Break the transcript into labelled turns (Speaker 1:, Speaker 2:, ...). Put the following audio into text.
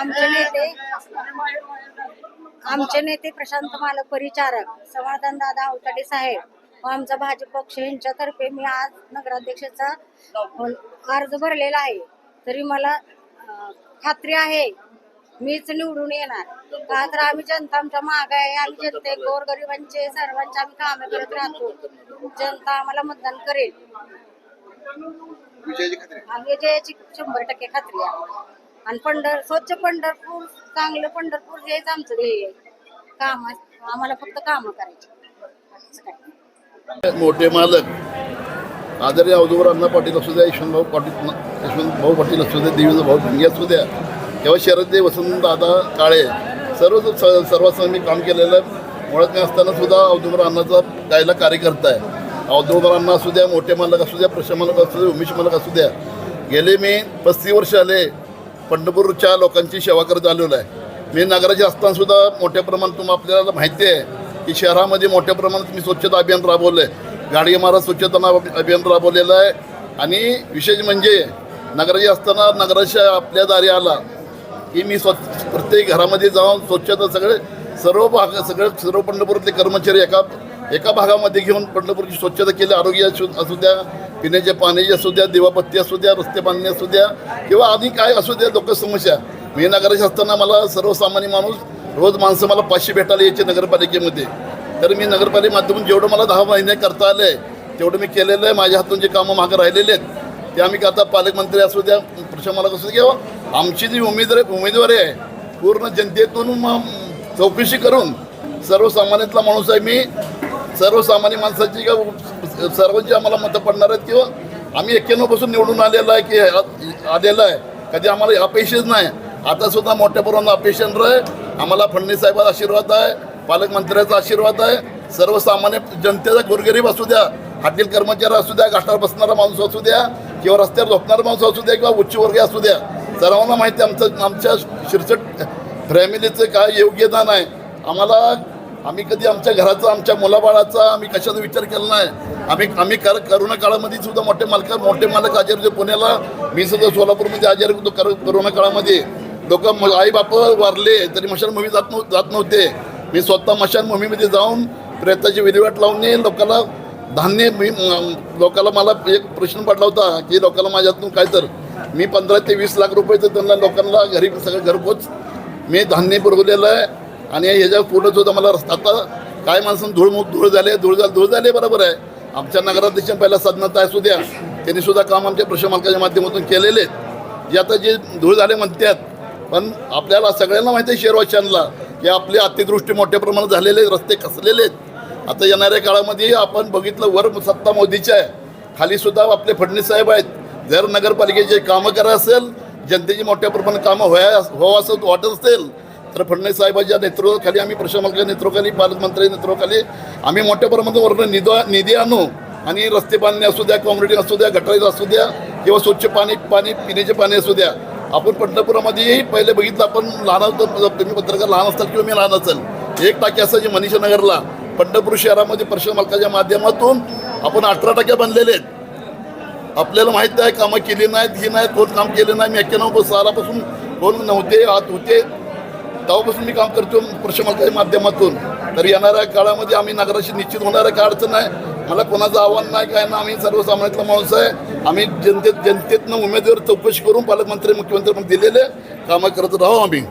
Speaker 1: आमचे नेते आमचे नेते प्रशांत मालक परिचारक समाधान दादा अवताडे साहेब व आमचा भाजप पक्ष यांच्यातर्फे मी आज नगराध्यक्षाचा अर्ज भरलेला आहे. तरी मला अं, खात्री आहे मीच निवडून येणार. का तर आम्ही जनता आमच्या माग आहे आम्ही जनते गोरगरिबांचे सर्वांचे आम्ही कामे करत राहतो. जनता आम्हाला मतदान करेल.
Speaker 2: विजयाची खात्री.
Speaker 1: आम्ही जयाची शंभर टक्के खात्री आहे. आणि पंढर स्वच्छ पंढरपूर चांगलं पंढरपूर हेच आमचं ध्येय आहे. काम आम्हाला फक्त काम करायची. बाकीचं काय?
Speaker 2: मोठे मालक आदरणीय अवधूवर अण्णा पाटील असू द्या यशवंतभाऊ पाटील यशवंतभाऊ पाटील असू द्या देवीचा भाऊ भिंगे असू द्या किंवा शरददेव वसंतदादा काळे सर्व सर्वांसह मी काम केलेलं आहे. मुळात मी असताना सुद्धा अवधूवर अण्णाचा गायला कार्यकर्ता आहे. अवधूवर अण्णा असू द्या मोठे मालक असू द्या प्रश्न मालक असू द्या उमेश मालक असू द्या. गेले मी पस्तीस वर्ष आले पंढरपूरच्या लोकांची सेवा करत आलेलो आहे. मी नगराचे असतानासुद्धा मोठ्या प्रमाणात तुम्हाला आपल्याला माहिती आहे की शहरामध्ये मोठ्या प्रमाणात मी स्वच्छता अभियान राबवलं आहे गाडी महाराज स्वच्छता अभियान राबवलेलं आहे. आणि विशेष म्हणजे नगराचे असताना नगराच्या आपल्या दारी आला की मी स्वच्छ प्रत्येक घरामध्ये जाऊन स्वच्छता सगळे सर्व भाग सगळे सर्व पंढरपूरातले कर्मचारी एका एका भागामध्ये घेऊन पंढरपूरची स्वच्छता केली. आरोग्य असू असू द्या पिण्याच्या पाण्याची असू द्या दिवाबत्ती असू द्या रस्ते बांधणी असू द्या किंवा आधी काय असू द्या लोक समस्या. मी नगराशी असताना मला सर्वसामान्य माणूस रोज माणसं मला पाचशे भेटायला यायचे नगरपालिकेमध्ये. तर मी नगरपालिके माध्यमातून जेवढं मला दहा महिने करता आलं आहे तेवढं मी केलेलं आहे. माझ्या हातून जे कामं मागं राहिलेले आहेत ते आम्ही आता पालकमंत्री असू द्या प्रशासक असू द्या किंवा आमची जी उमेदवार उमेदवारी आहे पूर्ण जनतेतून मग चौकशी करून सर्वसामान्यातला माणूस आहे मी. सर्वसामान्य माणसाची का सर्वांची आम्हाला मतं पडणार आहेत किंवा आम्ही एक्क्याण्णवपासून निवडून आलेलं आहे की आ- आलेलं आहे. कधी आम्हाला अपेक्षाच नाही. आता सुद्धा मोठ्या प्रमाणात अपेक्षा आहे. आम्हाला फडणवीस साहेबाचा आशीर्वाद आहे. पालकमंत्र्याचा आशीर्वाद आहे. सर्वसामान्य जनतेचा गोरगरीब असू द्या हॉटेल कर्मचारी असू द्या घाटावर बसणारा माणूस असू द्या किंवा रस्त्यावर झोपणारा माणूस असू द्या किंवा उच्चवर्गीय असू द्या सर्वांना माहिती आमचं आमच्या शिरसट फॅमिलीचं काय योग्यता आहे आम्हाला आम्ही कधी आमच्या घराचा आमच्या मुलाबाळाचा आम्ही कशाचा विचार केला नाही. आम्ही आम्ही कर करोना काळामध्ये सुद्धा मोठे मालक मोठे मालक आजारी होते पुण्याला. मी सुद्धा सोलापूरमध्ये आजारी होतो कर करोना काळामध्ये. लोक आई बाप वारले तरी मशान भूमी जात नव्ह जात नव्हते. मी स्वतः मशान भूमीमध्ये जाऊन प्रेताची विल्हेवाट लावून लोकांना धान्य मी लोकांना मला एक प्रश्न पडला होता की लोकांना माझ्यातून काय तर मी पंधरा ते वीस लाख रुपयाचं त्यांना लोकांना घरी सगळं घरपोच मी धान्य पुरवलेलं आहे. आणि ह्याच्या पुढं सुद्धा मला रस्ता आता काय माणसं धूळ धूळ झाले धूळ झाले धूळ झाले बरोबर आहे. आमच्या नगराध्यक्ष पहिला सदनता असू द्या. त्यांनी सुद्धा काम आमच्या प्रश्नमालकाच्या माध्यमातून केलेले आहेत. जे आता जे धूळ झाले म्हणतात पण आपल्याला सगळ्यांना माहिती आहे शेरवाशांना की आपली अतिदृष्टी मोठ्या प्रमाणात झालेले आहेत, रस्ते खचलेले आहेत. आता येणाऱ्या काळामध्ये आपण बघितलं वर सत्ता मोदीच्या आहे. खाली सुद्धा आपले फडणवीस साहेब आहेत. जर नगरपालिकेचे कामं करा असेल जनतेची मोठ्या प्रमाणात कामं व्हाय व्हावं असं वाटत असेल तर फडणवीस साहेबांच्या नेतृत्वाखाली आम्ही प्रशासनाच्या नेतृत्वाखाली पालकमंत्री नेतृत्वाखाली आम्ही मोठ्या प्रमाणात वर्ण निधी निधी आणू आणि रस्ते बांधणे असू द्या काँक्रिटिंग असू द्या गटारीज असू द्या किंवा स्वच्छ पाणी पाणी पिण्याचे पाणी असू द्या. आपण पंढरपुरामध्येही पहिले बघितलं आपण लहान असतो तुम्ही पत्रकार लहान असतात किंवा मी लहान असेल. एक टाकी असायची मनीषा नगरला पंढरपूर शहरामध्ये प्रशासन मालकाच्या माध्यमातून आपण अठरा टक्के बनलेले आहेत. आपल्याला माहिती आहे कामं केली नाहीत ही नाहीत कोण काम केले नाही मी एक्क्याण्णव सालापासून कोण नव्हते आत होते. तेव्हापासून मी काम करतो प्रशासनाच्या माध्यमातून. तर येणाऱ्या काळामध्ये आम्ही नगराशी निश्चित होणाऱ्या काय अडचण नाही. मला कोणाचं आव्हान नाही काय ना आम्ही सर्वसामान्यातला माणूस आहे. आम्ही जनतेत जनतेतनं उमेदवार चौकशी करून पालकमंत्री मुख्यमंत्री पण दिलेले. कामं करत राहू आम्ही.